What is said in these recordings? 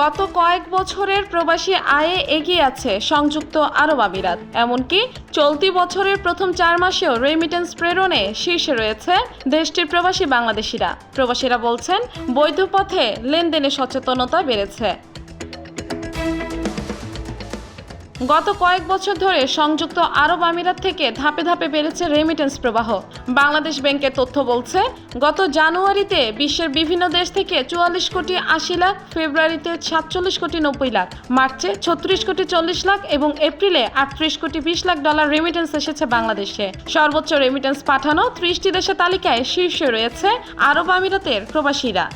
গত কয়েক বছরের প্রবাসী আয়ে এগিয়ে আছে সংযুক্ত আরব আমিরাত। এমনকি চলতি বছরের প্রথম চার মাসেও রেমিটেন্স প্রেরণে শীর্ষে রয়েছে দেশটির প্রবাসী বাংলাদেশিরা। প্রবাসীরা বলছেন, বৈধ পথে লেনদেনে সচেতনতা বেড়েছে। গত কয়েক বছর ধরে সংযুক্ত আরব আমিরাত থেকে ধাপে ধাপে বেড়েছে রেমিটেন্স প্রবাহ। বাংলাদেশ ব্যাংকের তথ্য বলছে, গত জানুয়ারিতে বিশ্বের বিভিন্ন দেশ থেকে চুয়াল্লিশ কোটি আশি লাখ, ফেব্রুয়ারিতে সাতচল্লিশ কোটি নব্বই লাখ, মার্চে ছত্রিশ কোটি চল্লিশ লাখ এবং এপ্রিলে আটত্রিশ কোটি বিশ লাখ ডলার রেমিটেন্স এসেছে বাংলাদেশে। সর্বোচ্চ রেমিটেন্স পাঠানো ত্রিশটি দেশের তালিকায় শীর্ষে রয়েছে আরব আমিরাতের প্রবাসীরা।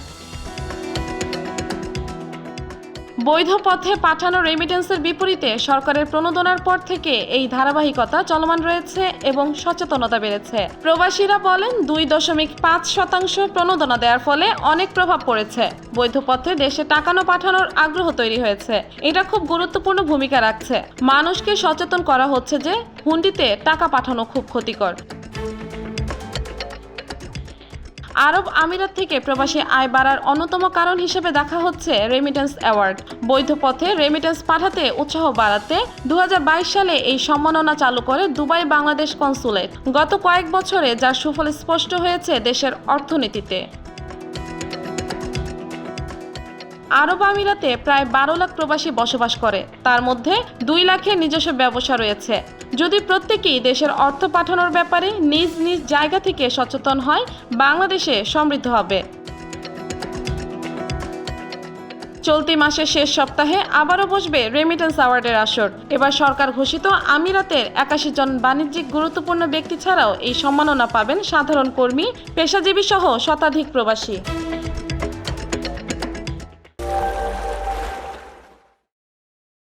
বৈধ পথে পাঠানো রেমিটেন্সের বিপরীতে সরকারের প্রণোদনার পর থেকে এই ধারাবাহিকতা চলমান রয়েছে এবং সচেতনতা বেড়েছে। প্রবাসীরা বলেন, দুই দশমিক পাঁচ শতাংশ প্রণোদনা দেওয়ার ফলে অনেক প্রভাব পড়েছে। বৈধ পথে দেশে টাকানো পাঠানোর আগ্রহ তৈরি হয়েছে। এটা খুব গুরুত্বপূর্ণ ভূমিকা রাখছে। মানুষকে সচেতন করা হচ্ছে যে, হুন্ডিতে টাকা পাঠানো খুব ক্ষতিকর। আরব আমিরাত থেকে প্রবাসী আয় বাড়ার অন্যতম কারণ হিসেবে দেখা হচ্ছে রেমিটেন্স অ্যাওয়ার্ড বৈধ পথে রেমিটেন্স পাঠাতে উৎসাহ বাড়াতে দু হাজার বাইশ সালে এই সম্মাননা চালু করে দুবাই বাংলাদেশ কনসুলেট। গত কয়েক বছরে যার সুফল স্পষ্ট হয়েছে দেশের অর্থনীতিতে। আরব আমিরাতে প্রায় বারো লাখ প্রবাসী বসবাস করে। তার মধ্যে দুই লাখের নিজস্ব ব্যবসা রয়েছে। যদি প্রত্যেকেই দেশের অর্থ পাঠানোর ব্যাপারে নিজ নিজ জায়গা থেকে সচেতন হয়, বাংলাদেশে সমৃদ্ধ হবে। চলতি মাসের শেষ সপ্তাহে আবারও বসবে রেমিটেন্স অ্যাওয়ার্ডের আসর। এবার সরকার ঘোষিত আমিরাতের একাশি জন বাণিজ্যিক গুরুত্বপূর্ণ ব্যক্তি ছাড়াও এই সম্মাননা পাবেন সাধারণ কর্মী পেশাজীবী সহ শতাধিক প্রবাসী।